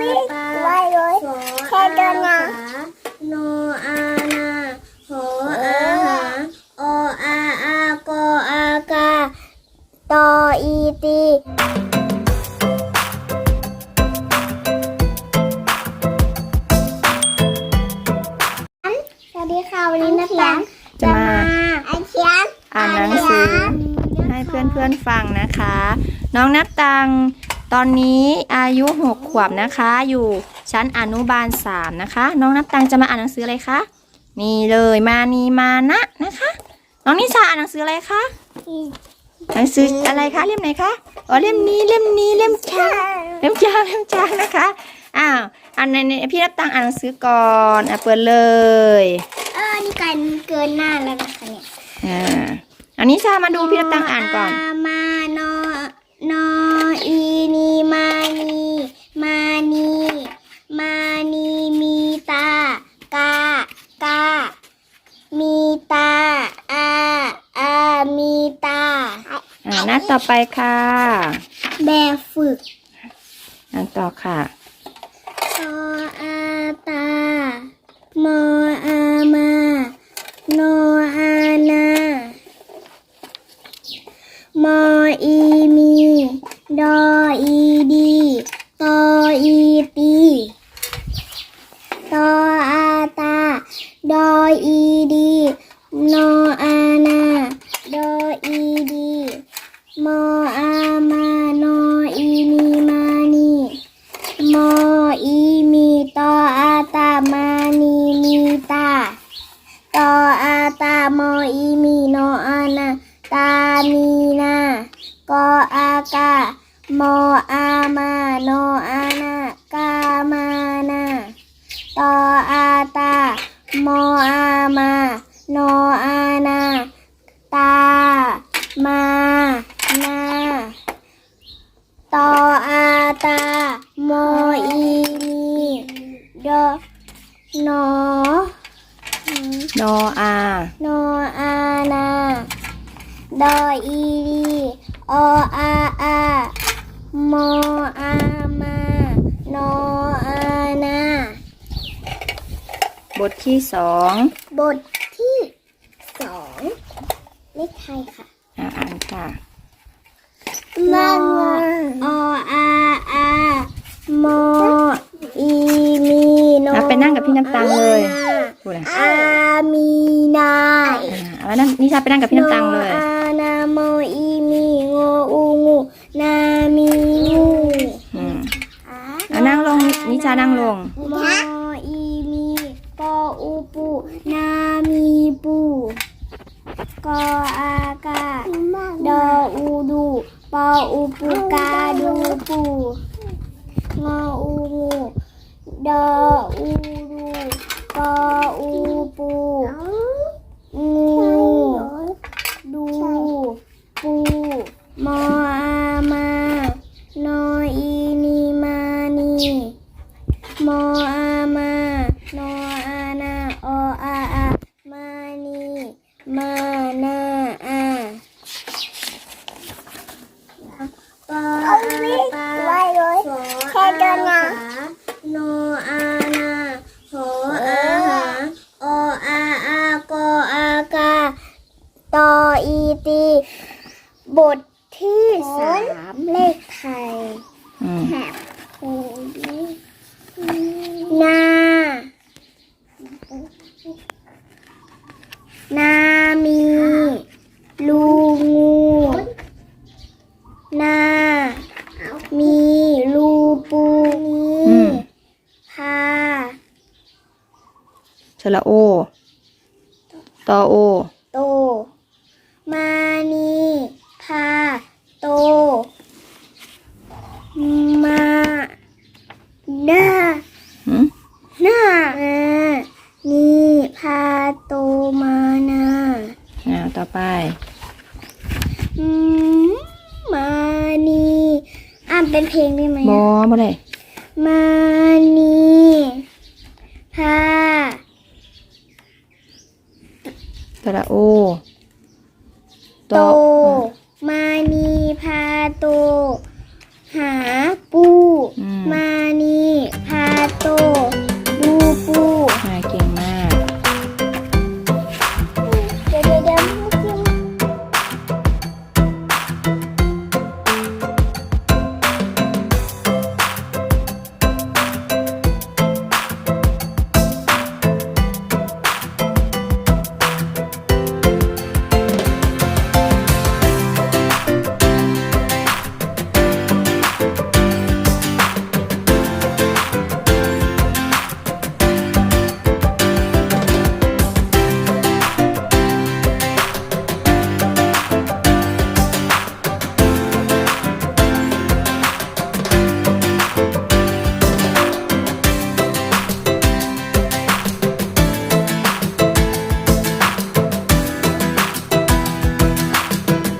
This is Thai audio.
วิ่งไวเลยแค่เดินนะโนอานาโหอาหาโออาอากอากาตออีตีสวัสดีค่ะวันนี้นักตังจะมาอ่านเขียนอ่านหนังสือให้เพื่อนๆฟังนะคะ น้องนับตัง ตอนนี้อายุหกขวบนะคะ อยู่ชั้นอนุบาลสามนะคะ น้องนับตังจะมาอ่านหนังสืออะไรคะ นี่เลยมานีมานะนะคะ น้องนิชาอ่านหนังสืออะไรคะ หนังสืออะไรคะเล่มไหนคะอ๋อเล่มนี้เล่มนี้เล่มจางเล่มจางเล่มจางนะคะอ้าวอันในพี่นับตังอ่านหนังสือก่อนอะเปิดเลย เออนี่กันเกินหน้าแล้วนะคะเนี่ยอ่าอันนี้ชามาดูพี่นับตังอ่านก่อน มานอนออี ตา อาอามีตา อ่าหน้าต่อไปค่ะ แบบฝึกอ่านต่อค่ะตออาตา มออามานออานา มออีมี ดออีดี ตออีตี ตออาตา ดออีดี นออานาดออีดีโมอามานออีนีมานีโมอีมีตออาตามานีมีตาตออาตาโมอีมีโนอานาตามีนากออากาโมอามาโนอานากามานาตออาตาโมอามา นอานา ตา มา นา ตออาตามออีมีดอนอโนอาโนอานา ดออีดีออาอามออามาโนอานา บทที่สอง บทที่ สองเลขไทยค่ะ อ่าอ่านค่ะมังออาอามออีมีโนอะไปนั่งกับพี่น้ำตาลเลย พูดเลยอามีนาอ่าแล้วนั่นนิชาไปนั่งกับพี่น้ำตังเลย โนอานาโมอีมีโงอูงูนามีงู อืมเอานั่งลงนิชานั่งลง โมอีมีปออูปูนามีปูก อากาดออูดูปออูปูกาดูปูงออูงูดออูดูปออูปูงูดูปูมออามานออีนีมานี มออามา นออานาออาอามานีมานาอาปออาปาไวเลยแค่เดินนะโนอานาโหอาหาออาอากออากา ตออีตี บทที่สามเลขไทยอืมแถบโอ้ยนานามีลูงูนา มีลูปูอืนีมพาชละโอตอโอ โต มานีพาโต มาหน้าหืมหน้านี่พาโตมานาอ่าต่อไปอืมมานีอ่านเป็นเพลงได้ไหมบออะมาเลยมานีพาชละโอ โ